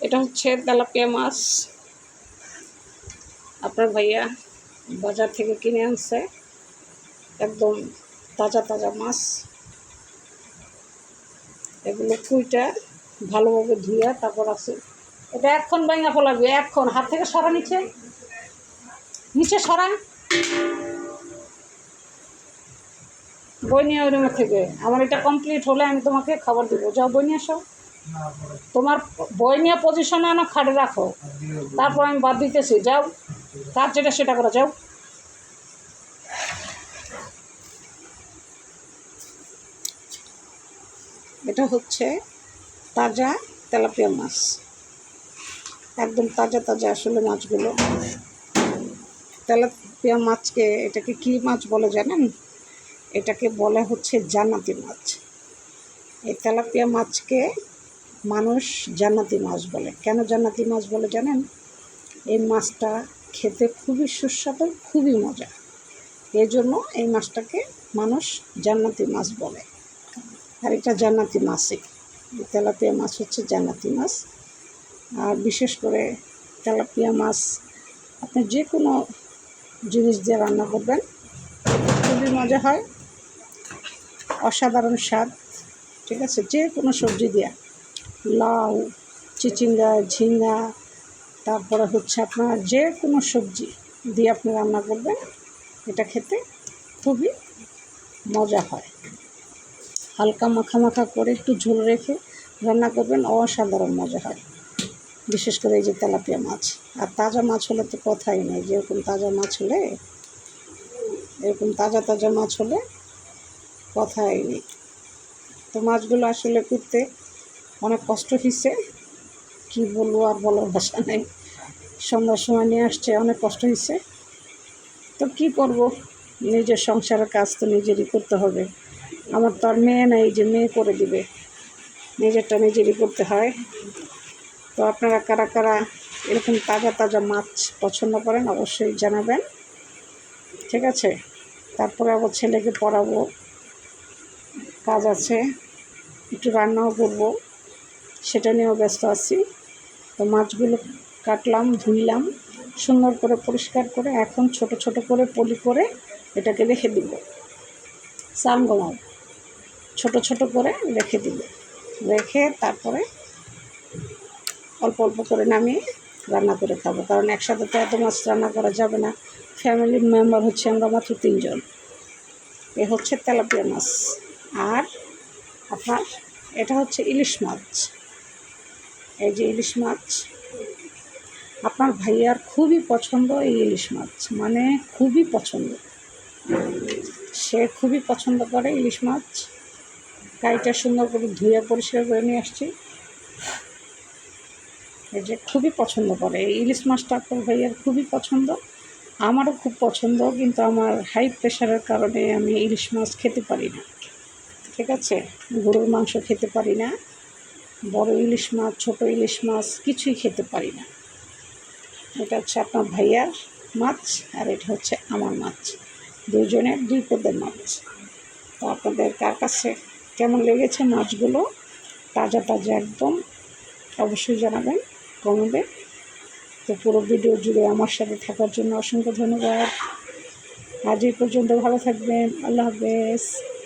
এটা হচ্ছে তেলাপিয়া মাছ। আপনার ভাইয়া বাজার থেকে কিনে আনছে। একদম তাজা তাজা মাছ। এগুলো কুইটা ভালোভাবে ধুইয়া তারপর আছে। এটা এক্ষণ ভাঙা ফলাবি এখন। হাত থেকে সরা নিচে। নিচে সরা। বই নিয়ে ওই থেকে। আমার এটা কমপ্লিট হলে আমি তোমাকে খাবার দেবো। যাও বই নিয়ে আসো। তোমার বই নিয়ে পজিশনে আনো, খাটে রাখো। তারপর আমি বাদ দিতেছি, যাও। তার যেটা সেটা করে, যাও। এটা হচ্ছে তাজা তেলাপিয়া মাছ। একদম তাজা তাজা আসলে মাছগুলো। তেলাপিয়া মাছকে এটাকে কি মাছ বলে জানেন? এটাকে বলে হচ্ছে জানাতি মাছ। এই তেলাপিয়া মাছকে মানুষ জান্নাতি মাছ বলে। কেন জান্নাতি মাছ বলে জানেন? এই মাছটা খেতে খুবই সুস্বাদু, খুবই মজা। এই জন্য এই মাছটাকে মানুষ জান্নাতি মাছ বলে। আর এটা জান্নাতি মাছই তেলাপিয়া মাছ হচ্ছে জান্নাতি মাছ। আর বিশেষ করে তেলাপিয়া মাছ, আপনি যে কোনো জিনিস দিয়ে রান্না করবেন, খুবই মজা হয়। অসাধারণ স্বাদ, ঠিক আছে? যে কোনো সবজি দিয়া। লাউ, চিচিঙ্গা ঝিঙ্গা তারপরে হচ্ছে আপনার যে কোনো সবজি দিয়ে আপনি রান্না করবেন, এটা খেতে খুবই মজা হয়। হালকা মাখা মাখা করে একটু ঝোল রেখে রান্না করবেন, অসাধারণ মজা হয়। বিশেষ করে এই যে তেলাপিয়া মাছ। আর তাজা মাছ হলে তো কথাই নেই, যেরকম তাজা মাছ হলে, এরকম তাজা তাজা মাছ হলে কথাই নেই। তো মাছগুলো আসলে করতে অনেক কষ্ট হয়েছে কী বলব আর বলার ভাষা নেই। সন্ধ্যার সময় নিয়ে আসছে, অনেক কষ্ট হয়েছে তো কি করব? নিজের সংসারের কাজ তো নিজেরই করতে হবে। আমার তো আর মেয়ে নেই, যে মেয়ে করে দিবে। নিজেরটা নিজেরই করতে হয়। তো আপনারা কারা কারা এরকম তাজা তাজা মাছ পছন্দ করেন, অবশ্যই জানাবেন। ঠিক আছে? তারপরে আবার ছেলেকে পড়াবো। কাজ আছে। একটু রান্নাও করব। সেটা নিয়েও ব্যস্ত আছি। তো মাছগুলো কাটলাম, ধুইলাম, সুন্দর করে পরিষ্কার করে এখন ছোট ছোট করে পলি করে এটাকে রেখে দিব। সামগমাও ছোট ছোট করে রেখে দিব। রেখে তারপরে অল্প অল্প করে নামিয়ে রান্না করে খাব। কারণ একসাথে তো এত মাছ রান্না করা যাবে না। ফ্যামিলির মেম্বার হচ্ছে আমরা মাত্র তিনজন। এ হচ্ছে তেলাপিয়া মাছ। আর আপনার, এটা হচ্ছে ইলিশ মাছ। এই যে ইলিশ মাছ, আপনার ভাইয়ার খুবই পছন্দ এই ইলিশ মাছ মানে খুবই পছন্দ। সে খুবই পছন্দ করে ইলিশ মাছ। গাড়িটা সুন্দর করে ধুয়ে পরিষ্কার করে নিয়ে আসছি। এই যে খুবই পছন্দ করে। এই ইলিশ মাছটা আপনার ভাইয়ার খুবই পছন্দ, আমারও খুব পছন্দ, কিন্তু আমার হাই প্রেশারের কারণে আমি ইলিশ মাছ খেতে পারি না। ঠিক আছে? গরুর মাংস খেতে পারি না। বড় ইলিশ মাছ, ছোট ইলিশ মাছ কিছুই খেতে পারি না। এটা হচ্ছে আপনার ভাইয়ার মাছ আর এটা হচ্ছে আমার মাছ। দুজনের দুই পদের মাছ। তো আপনাদের কার কাছে কেমন লেগেছে মাছগুলো? তাজা তাজা একদম। অবশ্যই জানাবেন কমেন্টে। তো পুরো ভিডিও জুড়ে আমার সাথে থাকার জন্য অসংখ্য ধন্যবাদ। আজ এই পর্যন্ত ভালো থাকবেন। আল্লাহ হাফেজ।